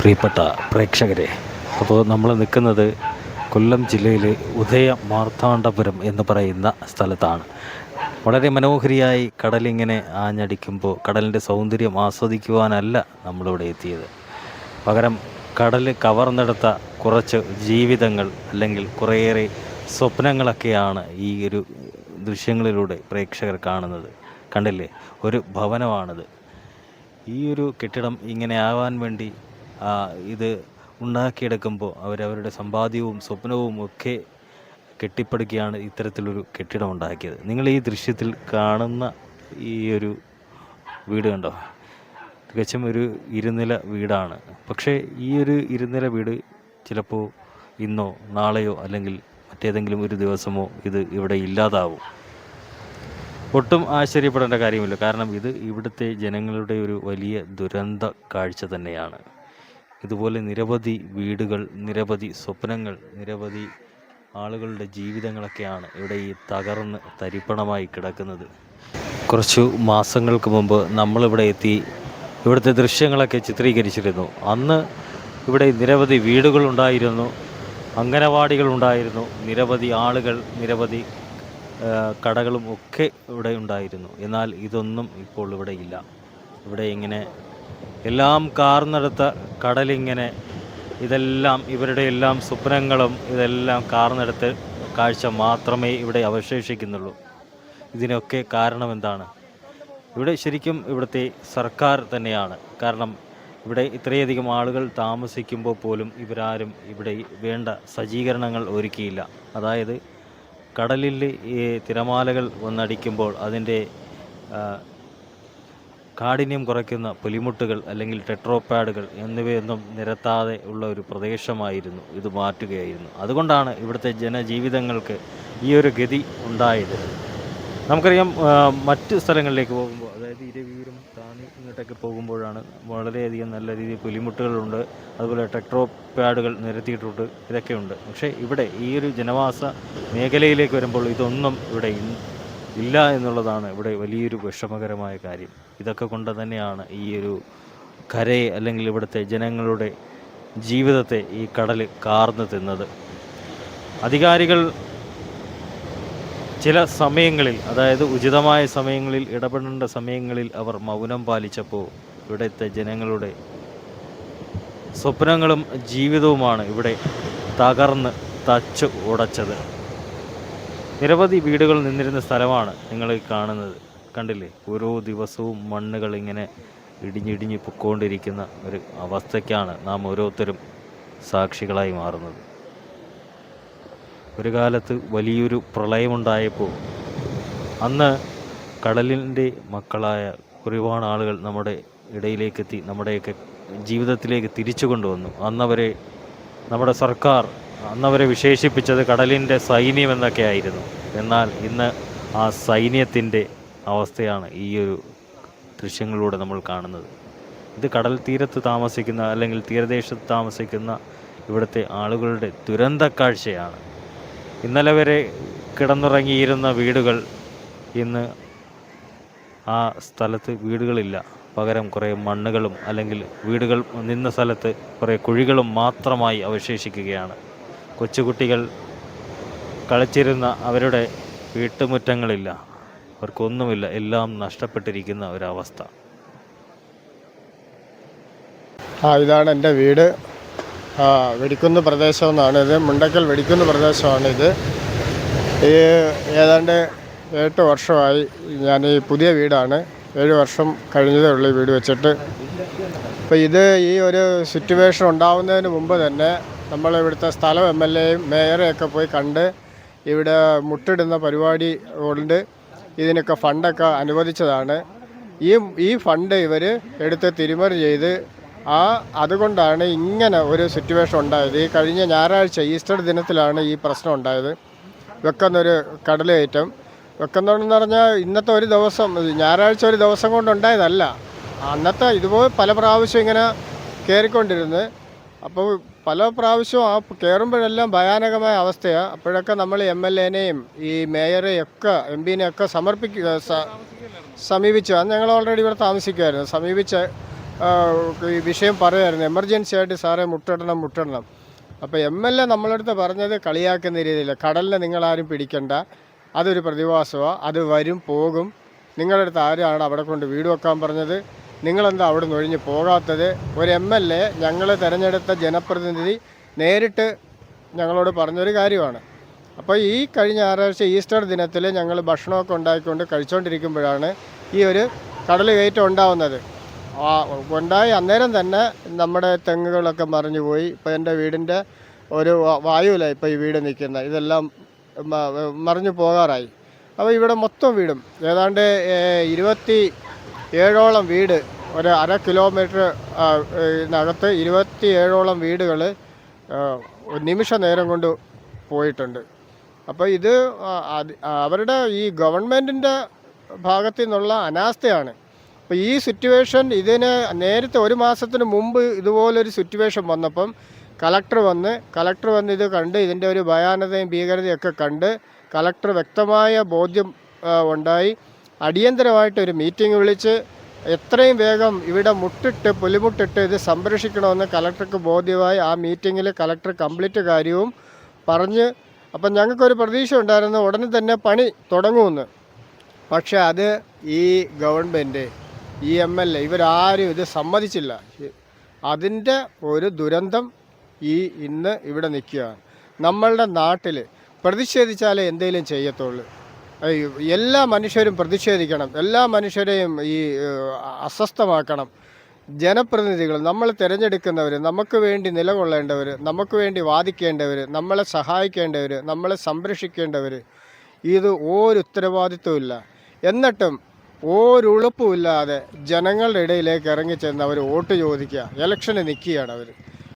പ്രിയപ്പെട്ട പ്രേക്ഷകരെ അപ്പോൾ നമ്മൾ നിൽക്കുന്നത് കൊല്ലം ജില്ലയിലെ ഉദയ മാർത്താണ്ഡപുരം എന്ന് പറയുന്ന സ്ഥലത്താണ്. വളരെ മനോഹരിയായി കടലിങ്ങനെ ആഞ്ഞടിക്കുമ്പോൾ കടലിന്റെ സൗന്ദര്യം ആസ്വദിക്കുവാനല്ല നമ്മളിവിടെ എത്തിയത്. പകരം കടൽ കവർന്നെടുത്ത കുറച്ച് ജീവിതങ്ങൾ അല്ലെങ്കിൽ കുറേയേറെ സ്വപ്നങ്ങളൊക്കെയാണ് ഈ ഒരു ദൃശ്യങ്ങളിലൂടെ പ്രേക്ഷകർ കാണുന്നത്. കണ്ടില്ലേ? ഒരു ഭവനമാണിത്. ഈ ഒരു കെട്ടിടം ഇങ്ങനെ ആവാൻ വേണ്ടി ഇത് ഉണ്ടാക്കിയെടുക്കുമ്പോൾ അവരവരുടെ സമ്പാദ്യവും സ്വപ്നവും ഒക്കെ കെട്ടിപ്പടുക്കുകയാണ് ഇത്തരത്തിലൊരു കെട്ടിടം ഉണ്ടാക്കിയത് നിങ്ങൾ ഈ ദൃശ്യത്തിൽ കാണുന്ന ഈ ഒരു വീട് കണ്ടോ? തികച്ചും ഒരു ഇരുനില വീടാണ്. പക്ഷേ ഈ ഒരു ഇരുനില വീട് ചിലപ്പോൾ ഇന്നോ നാളെയോ അല്ലെങ്കിൽ മറ്റേതെങ്കിലും ഒരു ദിവസമോ ഇത് ഇവിടെ ഇല്ലാതാവും. ഒട്ടും ആശ്ചര്യപ്പെടേണ്ട കാര്യമില്ല. കാരണം ഇത് ഇവിടുത്തെ ജനങ്ങളുടെ ഒരു വലിയ ദുരന്ത കാഴ്ച തന്നെയാണ്. ഇതുപോലെ നിരവധി വീടുകൾ നിരവധി സ്വപ്നങ്ങൾ നിരവധി ആളുകളുടെ ജീവിതങ്ങളൊക്കെയാണ് ഇവിടെ ഈ തകർന്ന് തരിപ്പണമായി കിടക്കുന്നത്. കുറച്ചു മാസങ്ങൾക്ക് മുമ്പ് നമ്മളിവിടെ എത്തി ഇവിടുത്തെ ദൃശ്യങ്ങളൊക്കെ ചിത്രീകരിച്ചിരുന്നു. അന്ന് ഇവിടെ നിരവധി വീടുകളുണ്ടായിരുന്നു അംഗനവാടികളുണ്ടായിരുന്നു നിരവധി ആളുകൾ നിരവധി കടകളും ഒക്കെ ഇവിടെ ഉണ്ടായിരുന്നു. എന്നാൽ ഇതൊന്നും ഇപ്പോൾ ഇവിടെ ഇല്ല. ഇവിടെ ഇങ്ങനെ എല്ലാം കാർന്നെടുത്ത കടലിങ്ങനെ ഇതെല്ലാം ഇവരുടെ എല്ലാം സ്വപ്നങ്ങളും ഇതെല്ലാം കാർന്നെടുത്ത് കാഴ്ച മാത്രമേ ഇവിടെ അവശേഷിക്കുന്നുള്ളൂ. ഇതിനൊക്കെ കാരണം എന്താണ് ഇവിടെ ശരിക്കും ഇവിടുത്തെ സർക്കാർ തന്നെയാണ്. കാരണം ഇവിടെ ഇത്രയധികം ആളുകൾ താമസിക്കുമ്പോൾ പോലും ഇവരാരും ഇവിടെ വേണ്ട സജ്ജീകരണങ്ങൾ ഒരുക്കിയില്ല. അതായത് കടലിൽ ഈ തിരമാലകൾ വന്നടിക്കുമ്പോൾ അതിന്റെ കാഠിന്യം കുറയ്ക്കുന്ന പുലിമുട്ടുകൾ അല്ലെങ്കിൽ ടെട്രോപാഡുകൾ എന്നിവയൊന്നും നിരത്താതെ ഉള്ള ഒരു പ്രദേശമായിരുന്നു ഇത് മാറ്റുകയായിരുന്നു. അതുകൊണ്ടാണ് ഇവിടുത്തെ ജനജീവിതങ്ങൾക്ക് ഈ ഒരു ഗതി ഉണ്ടായത്. നമുക്കറിയാം മറ്റു സ്ഥലങ്ങളിലേക്ക് പോകുമ്പോൾ അതായത് ഇരവീരും താണി ഇങ്ങോട്ടൊക്കെ പോകുമ്പോഴാണ് വളരെയധികം നല്ല രീതിയിൽ പുലിമുട്ടുകളുണ്ട്. അതുപോലെ ടെക്ട്രോ പാഡുകൾ നിരത്തിയിട്ടുണ്ട്. ഇതൊക്കെയുണ്ട്. പക്ഷേ ഇവിടെ ഈ ഒരു ജനവാസ മേഖലയിലേക്ക് വരുമ്പോൾ ഇതൊന്നും ഇവിടെ ഇല്ല എന്നുള്ളതാണ് ഇവിടെ വലിയൊരു വിഷമകരമായ കാര്യം. ഇതൊക്കെ കൊണ്ട് തന്നെയാണ് ഈ ഒരു കരയെ അല്ലെങ്കിൽ ഇവിടുത്തെ ജനങ്ങളുടെ ജീവിതത്തെ ഈ കടൽ കാർന്നു തിന്നത്. അധികാരികൾ ചില സമയങ്ങളിൽ അതായത് ഉചിതമായ സമയങ്ങളിൽ ഇടപെടേണ്ട സമയങ്ങളിൽ അവർ മൗനം പാലിച്ചപ്പോൾ ഇവിടുത്തെ ജനങ്ങളുടെ സ്വപ്നങ്ങളും ജീവിതവുമാണ് ഇവിടെ തകർന്ന് തച്ച് ഉടച്ചത്. നിരവധി വീടുകൾ നിന്നിരുന്ന സ്ഥലമാണ് നിങ്ങൾ കാണുന്നത്. കണ്ടില്ലേ? ഓരോ ദിവസവും മണ്ണുകൾ ഇങ്ങനെ ഇടിഞ്ഞിടിഞ്ഞ് പൊക്കോണ്ടിരിക്കുന്ന ഒരു അവസ്ഥയ്ക്കാണ് നാം ഓരോരുത്തരും സാക്ഷികളായി മാറുന്നത്. ഒരു കാലത്ത് വലിയൊരു പ്രളയമുണ്ടായപ്പോൾ അന്ന് കടലിന്റെ മക്കളായ ഒരുപാട് ആളുകൾ നമ്മുടെ ഇടയിലേക്കെത്തി നമ്മുടെയൊക്കെ ജീവിതത്തിലേക്ക് തിരിച്ചു കൊണ്ടുവന്നു. അന്നവരെ നമ്മുടെ സർക്കാർ അന്നവരെ വിശേഷിപ്പിച്ചത് കടലിന്റെ സൈന്യം എന്നൊക്കെ ആയിരുന്നു. എന്നാൽ ഇന്ന് ആ സൈന്യത്തിന്റെ അവസ്ഥയാണ് ഈ ഒരു ദൃശ്യങ്ങളിലൂടെ നമ്മൾ കാണുന്നത്. ഇത് കടൽ തീരത്ത് താമസിക്കുന്ന അല്ലെങ്കിൽ തീരദേശത്ത് താമസിക്കുന്ന ഇവിടുത്തെ ആളുകളുടെ ദുരന്ത കാഴ്ചയാണ്. ഇന്നലെ വരെ കിടന്നുറങ്ങിയിരുന്ന വീടുകൾ ഇന്ന് ആ സ്ഥലത്ത് വീടുകളില്ല. പകരം കുറേ മണ്ണുകളും അല്ലെങ്കിൽ വീടുകൾ നിന്ന സ്ഥലത്ത് കുറേ കുഴികളും മാത്രമായി അവശേഷിക്കുകയാണ്. കൊച്ചുകുട്ടികൾ കളിച്ചിരുന്ന അവരുടെ വീട്ടുമുറ്റങ്ങളില്ല. അവർക്കൊന്നുമില്ല. എല്ലാം നഷ്ടപ്പെട്ടിരിക്കുന്ന ഒരവസ്ഥ. ആ ഇതാണ് എന്റെ വീട്. വെടിക്കുന്ന പ്രദേശമെന്നാണ് ഇത്. മുണ്ടക്കൽ വെടിക്കുന്ന് പ്രദേശമാണിത് ഈ ഏതാണ്ട് എട്ട് വർഷമായി ഞാൻ ഈ പുതിയ വീടാണ്. ഏഴ് വർഷം കഴിഞ്ഞതേ ഉള്ളൂ ഈ വീട് വെച്ചിട്ട്. അപ്പോൾ ഇത് ഈ ഒരു സിറ്റുവേഷൻ ഉണ്ടാവുന്നതിന് മുമ്പ് തന്നെ നമ്മൾ ഇവിടുത്തെ സ്ഥലം എം എൽ എയും മേയറെയൊക്കെ പോയി കണ്ട് ഇവിടെ മുട്ടിടുന്ന പരിപാടി കൊണ്ട് ഇതിനൊക്കെ ഫണ്ടൊക്കെ അനുവദിച്ചതാണ്. ഈ ഈ ഫണ്ട് ഇവർ എടുത്ത് തിരിമറി ചെയ്ത് ആ അതുകൊണ്ടാണ് ഇങ്ങനെ ഒരു സിറ്റുവേഷൻ ഉണ്ടായത്. ഈ കഴിഞ്ഞ ഞായറാഴ്ച ഈസ്റ്റർ ദിനത്തിലാണ് ഈ പ്രശ്നം ഉണ്ടായത്. വെക്കുന്നൊരു കടലേറ്റം വെക്കുന്നതെന്ന് പറഞ്ഞാൽ ഇന്നത്തെ ഒരു ദിവസം ഞായറാഴ്ച ഒരു ദിവസം കൊണ്ടുണ്ടായതല്ല അന്നത്തെ ഇതുപോലെ പല പ്രാവശ്യം ഇങ്ങനെ കയറിക്കൊണ്ടിരുന്ന് അപ്പോൾ പല പ്രാവശ്യവും ആ കയറുമ്പോഴെല്ലാം ഭയാനകമായ അവസ്ഥയാണ് അപ്പോഴൊക്കെ നമ്മൾ എം എൽ എനെയും ഈ മേയറെയും ഒക്കെ എം പിനെയൊക്കെ സമർപ്പിക്കുക സമീപിച്ചു. അന്ന് ഞങ്ങൾ ഓൾറെഡി ഇവിടെ താമസിക്കുമായിരുന്നു സമീപിച്ച് ഈ വിഷയം പറയുമായിരുന്നു എമർജൻസി ആയിട്ട് സാറേ മുട്ടിടണം മുട്ടിടണം. അപ്പോൾ എം എൽ എ നമ്മളടുത്ത് പറഞ്ഞത് കളിയാക്കുന്ന രീതിയിൽ കടലിനെ നിങ്ങളാരും പിടിക്കണ്ട. അതൊരു പ്രതിഭാസമാണ് അത് വരും പോകും. നിങ്ങളുടെ അടുത്ത് ആരാണ് അവിടെ കൊണ്ട് വീട് വെക്കാൻ പറഞ്ഞത്? നിങ്ങളെന്താ അവിടെ നിന്ന് ഒഴിഞ്ഞ് പോകാത്തത്? ഒരു എം എൽ എ ഞങ്ങൾ തിരഞ്ഞെടുത്ത ജനപ്രതിനിധി നേരിട്ട് ഞങ്ങളോട് പറഞ്ഞൊരു കാര്യമാണ്. അപ്പോൾ ഈ കഴിഞ്ഞ ഞായറാഴ്ച ഈസ്റ്റർ ദിനത്തിൽ ഞങ്ങൾ ഭക്ഷണമൊക്കെ ഉണ്ടാക്കിക്കൊണ്ട് കഴിച്ചുകൊണ്ടിരിക്കുമ്പോഴാണ് ഈ ഒരു കടൽ കയറ്റം ഉണ്ടാവുന്നത് ഉണ്ടായി അന്നേരം തന്നെ നമ്മുടെ തെങ്ങുകളൊക്കെ മറിഞ്ഞു പോയി. ഇപ്പോൾ എന്റെ വീടിന്റെ ഒരു വായുവില ഇപ്പോൾ ഈ വീട് നിൽക്കുന്നത്. ഇതെല്ലാം മറിഞ്ഞു പോകാറായി. അപ്പോൾ ഇവിടെ മൊത്തം വീടും. ഏതാണ്ട് ഇരുപത്തി ഏഴോളം വീട് ഒരു അര കിലോമീറ്റർ ആ, ഇതിനകത്ത് ഇരുപത്തി ഏഴോളം വീടുകൾ നിമിഷ നേരം കൊണ്ട് പോയിട്ടുണ്ട്. അപ്പോൾ ഇത് അവരുടെ ഈ ഗവൺമെന്റിന്റെ ഭാഗത്തു നിന്നുള്ള അനാസ്ഥയാണ്. അപ്പോൾ ഈ സിറ്റുവേഷൻ ഇതിന് നേരത്തെ ഒരു മാസത്തിന് മുമ്പ് ഇതുപോലൊരു സിറ്റുവേഷൻ വന്നപ്പം കലക്ടർ വന്ന് കലക്ടർ വന്ന് ഇത് കണ്ട് ഇതിന്റെ ഒരു ഭയാനതയും ഭീകരതയും ഒക്കെ കണ്ട് കലക്ടർ വ്യക്തമായ ബോധ്യം ഉണ്ടായി. അടിയന്തരമായിട്ട് ഒരു മീറ്റിംഗ് വിളിച്ച് എത്രയും വേഗം ഇവിടെ മുട്ടിട്ട് പുലിമുട്ടിട്ട് ഇത് സംരക്ഷിക്കണമെന്ന് കലക്ടർക്ക് ബോധ്യമായി ആ മീറ്റിങ്ങിൽ കലക്ടർ കംപ്ലീറ്റ് കാര്യവും പറഞ്ഞ് അപ്പം ഞങ്ങൾക്കൊരു പ്രതീക്ഷ ഉണ്ടായിരുന്നു ഉടനെ തന്നെ പണി തുടങ്ങുമെന്ന്. പക്ഷേ അത് ഈ ഗവൺമെന്റ് ഈ എം എൽ എ ഇവരാരും ഇത് സമ്മതിച്ചില്ല. അതിന്റെ ഒരു ദുരന്തം ഈ ഇന്ന് ഇവിടെ നിൽക്കുകയാണ്. നമ്മളുടെ നാട്ടിൽ പ്രതിഷേധിച്ചാലേ എന്തെങ്കിലും ചെയ്യത്തുള്ളൂ. എല്ലാ മനുഷ്യരും പ്രതിഷേധിക്കണം. എല്ലാ മനുഷ്യരെയും ഈ അസ്വസ്ഥമാക്കണം. ജനപ്രതിനിധികൾ നമ്മൾ തിരഞ്ഞെടുക്കുന്നവർ നമുക്ക് വേണ്ടി നിലകൊള്ളേണ്ടവർ നമുക്ക് വേണ്ടി വാദിക്കേണ്ടവർ നമ്മളെ സഹായിക്കേണ്ടവർ നമ്മളെ സംരക്ഷിക്കേണ്ടവർ ഇത് ഒരു ഉത്തരവാദിത്വമില്ല എന്നിട്ടും ഒരുളുപ്പുമില്ലാതെ ജനങ്ങളുടെ ഇടയിലേക്ക് ഇറങ്ങിച്ചെന്ന് അവർ വോട്ട് ചോദിക്കുക ഇലക്ഷന് നിൽക്കുകയാണ് അവർ